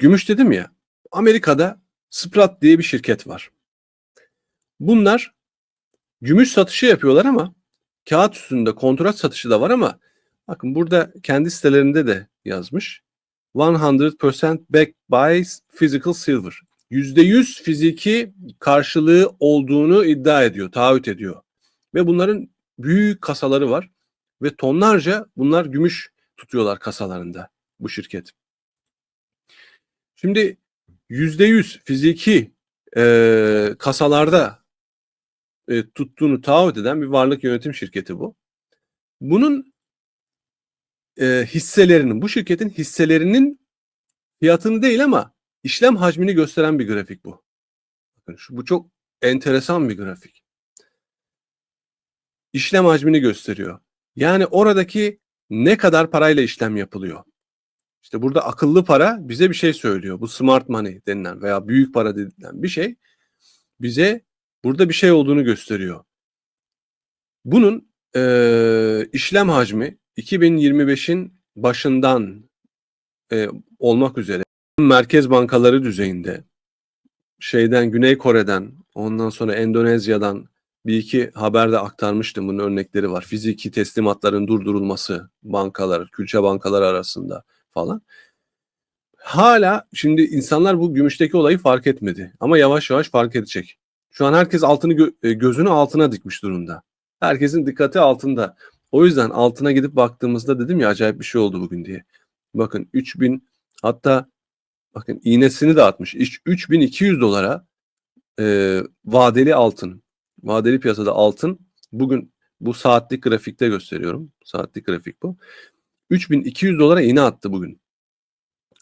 gümüş dedim ya. Amerika'da Sprat diye bir şirket var. Bunlar gümüş satışı yapıyorlar ama kağıt üstünde kontrat satışı da var ama bakın burada kendi sitelerinde de yazmış. 100% backed by physical silver. %100 fiziki karşılığı olduğunu iddia ediyor, taahhüt ediyor. Ve bunların büyük kasaları var ve tonlarca bunlar gümüş tutuyorlar kasalarında bu şirket. Şimdi %100 fiziki e, kasalarda e, tuttuğunu taahhüt eden bir varlık yönetim şirketi bu. Bunun e, hisselerinin, bu şirketin hisselerinin fiyatını değil ama işlem hacmini gösteren bir grafik bu. Bakın şu, bu çok enteresan bir grafik. İşlem hacmini gösteriyor. Yani oradaki ne kadar parayla işlem yapılıyor. İşte burada akıllı para bize bir şey söylüyor. Bu smart money denilen veya büyük para denilen bir şey bize burada bir şey olduğunu gösteriyor. Bunun e, işlem hacmi 2025'in başından e, olmak üzere merkez bankaları düzeyinde şeyden Güney Kore'den ondan sonra Endonezya'dan bir iki haberde aktarmıştım bunun örnekleri var. Fiziki teslimatların durdurulması bankalar, külçe bankalar arasında falan. Hala şimdi insanlar bu gümüşteki olayı fark etmedi ama yavaş yavaş fark edecek. Şu an herkes altını gö- gözünü altına dikmiş durumda. Herkesin dikkati altında. O yüzden altına gidip baktığımızda dedim ya acayip bir şey oldu bugün diye. Bakın 3000 hatta bakın iğnesini de atmış. 3200 dolara e, vadeli altın. Vadeli piyasada altın bugün bu saatlik grafikte gösteriyorum. Saatlik grafik bu. 3200 dolara iğne attı bugün.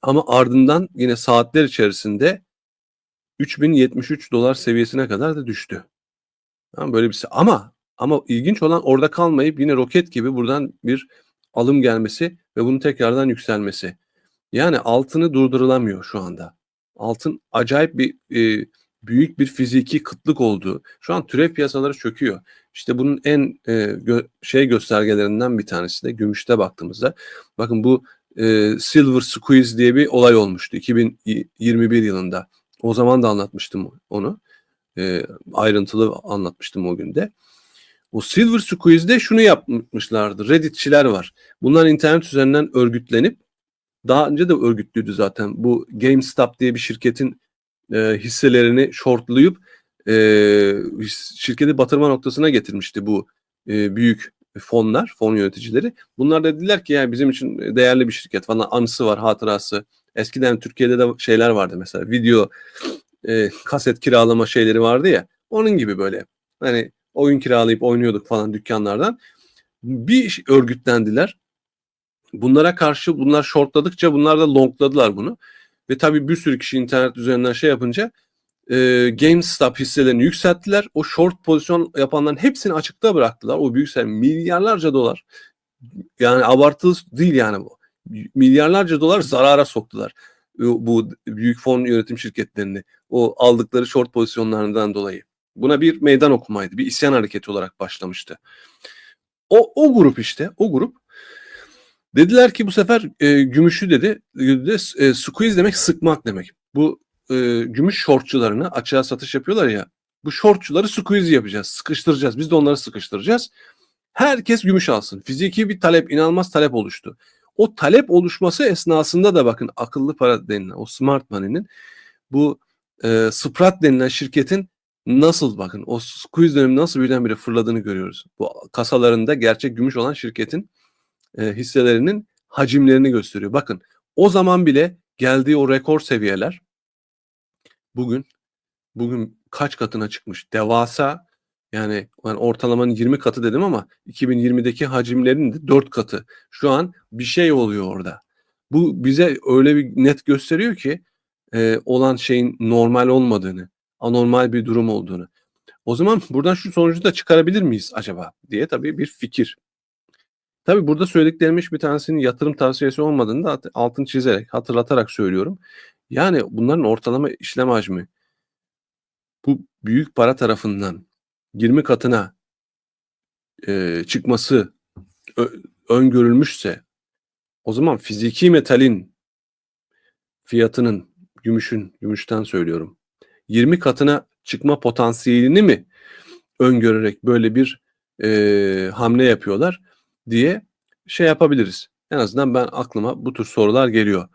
Ama ardından yine saatler içerisinde 3073 dolar seviyesine kadar da düştü. Tamam, böyle bir şey. Ama ama ilginç olan orada kalmayıp yine roket gibi buradan bir alım gelmesi ve bunun tekrardan yükselmesi. Yani altını durdurulamıyor şu anda. Altın acayip bir e, büyük bir fiziki kıtlık olduğu. Şu an türev piyasaları çöküyor. İşte bunun en e, gö şey göstergelerinden bir tanesi de gümüşte baktığımızda. Bakın bu e, Silver Squeeze diye bir olay olmuştu 2021 yılında. O zaman da anlatmıştım onu. E, ayrıntılı anlatmıştım o günde. O Silver Squeeze'de şunu yapmışlardı. Redditçiler var. Bunlar internet üzerinden örgütlenip daha önce de örgütlüydü zaten. Bu GameStop diye bir şirketin e, hisselerini shortlayıp e, şirketi batırma noktasına getirmişti bu e, büyük fonlar, fon yöneticileri. Bunlar da dediler ki yani bizim için değerli bir şirket falan anısı var, hatırası. Eskiden Türkiye'de de şeyler vardı mesela video e, kaset kiralama şeyleri vardı ya. Onun gibi böyle. Hani oyun kiralayıp oynuyorduk falan dükkanlardan. Bir örgütlendiler. Bunlara karşı bunlar shortladıkça bunlar da longladılar bunu. Ve tabii bir sürü kişi internet üzerinden şey yapınca e, GameStop hisselerini yükselttiler. O short pozisyon yapanların hepsini açıkta bıraktılar. O büyük milyarlarca dolar. Yani abartılı değil yani bu. Milyarlarca dolar zarara soktular bu büyük fon yönetim şirketlerini o aldıkları short pozisyonlarından dolayı. Buna bir meydan okumaydı, bir isyan hareketi olarak başlamıştı. O, o grup işte, o grup dediler ki bu sefer e, gümüşü dedi, dedi e, squeeze demek sıkmak demek. Bu e, gümüş shortçularını açığa satış yapıyorlar ya. Bu shortçuları squeeze yapacağız, sıkıştıracağız. Biz de onları sıkıştıracağız. Herkes gümüş alsın. Fiziki bir talep, inanılmaz talep oluştu. O talep oluşması esnasında da bakın akıllı para denilen o smart money'nin bu e, Sprat denilen şirketin nasıl bakın o squeeze dönemi nasıl birdenbire fırladığını görüyoruz. Bu kasalarında gerçek gümüş olan şirketin e, hisselerinin hacimlerini gösteriyor. Bakın o zaman bile geldiği o rekor seviyeler bugün bugün kaç katına çıkmış? Devasa yani ben ortalamanın 20 katı dedim ama 2020'deki hacimlerin de 4 katı. Şu an bir şey oluyor orada. Bu bize öyle bir net gösteriyor ki e, olan şeyin normal olmadığını, anormal bir durum olduğunu. O zaman buradan şu sonucu da çıkarabilir miyiz acaba diye tabii bir fikir. Tabii burada söylediklerim bir tanesinin yatırım tavsiyesi olmadığını da altını çizerek, hatırlatarak söylüyorum. Yani bunların ortalama işlem hacmi bu büyük para tarafından 20 katına e, çıkması ö, öngörülmüşse o zaman fiziki metalin fiyatının gümüşün gümüşten söylüyorum 20 katına çıkma potansiyelini mi öngörerek böyle bir e, hamle yapıyorlar diye şey yapabiliriz. En azından ben aklıma bu tür sorular geliyor.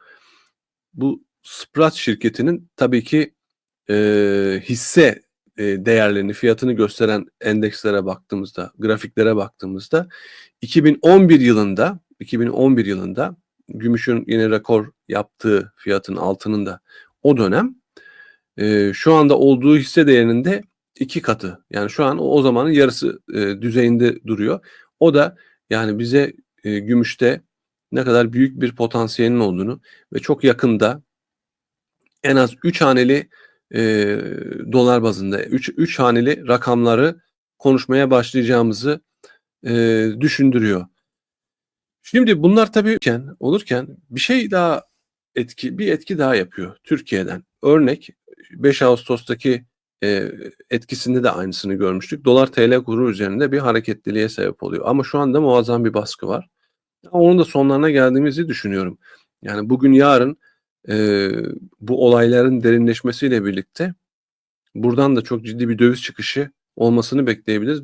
Bu Sprat şirketinin tabii ki e, hisse e, değerlerini, fiyatını gösteren endekslere baktığımızda, grafiklere baktığımızda 2011 yılında 2011 yılında gümüşün yine rekor yaptığı fiyatın altının da o dönem e, şu anda olduğu hisse değerinin de iki katı. Yani şu an o, o zamanın yarısı e, düzeyinde duruyor. O da yani bize e, gümüşte ne kadar büyük bir potansiyelin olduğunu ve çok yakında en az 3 haneli e, dolar bazında 3 3 haneli rakamları konuşmaya başlayacağımızı e, düşündürüyor. Şimdi bunlar tabii olurken, olurken bir şey daha etki bir etki daha yapıyor Türkiye'den. Örnek 5 Ağustos'taki e, etkisinde de aynısını görmüştük. Dolar TL kuru üzerinde bir hareketliliğe sebep oluyor. Ama şu anda muazzam bir baskı var. Onun da sonlarına geldiğimizi düşünüyorum. Yani bugün yarın e, bu olayların derinleşmesiyle birlikte buradan da çok ciddi bir döviz çıkışı olmasını bekleyebiliriz.